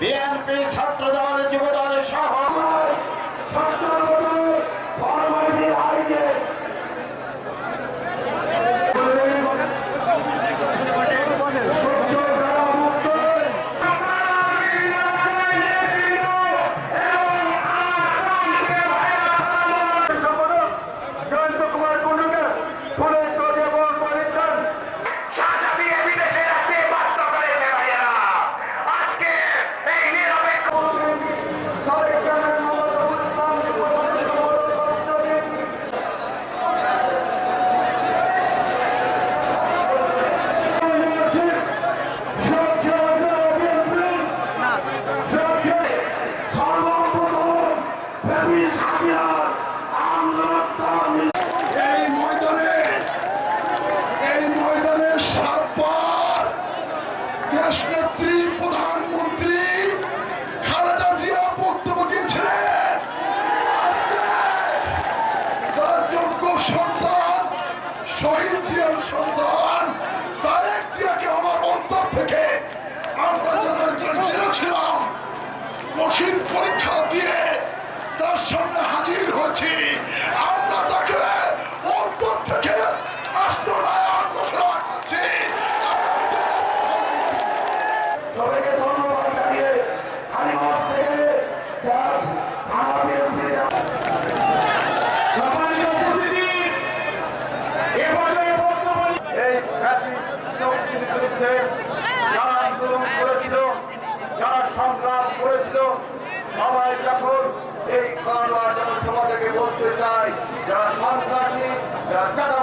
BNP ছাত্র দল যুব দল সহ এই ময়দানে এই প্রধানমন্ত্রী খালেদা জিয়া বক্তব্য দিয়েছিলেন। তার যোগ্য সন্তান শহীদ জিয়ার সন্তান। বিরুদ্ধে যারা আন্দোলন করেছিল, যারা সংগ্রাম করেছিল, সবাই যখন এই কারোয়া জনসভা থেকে বলতে চাই যারা সন্ত্রাসী, যারা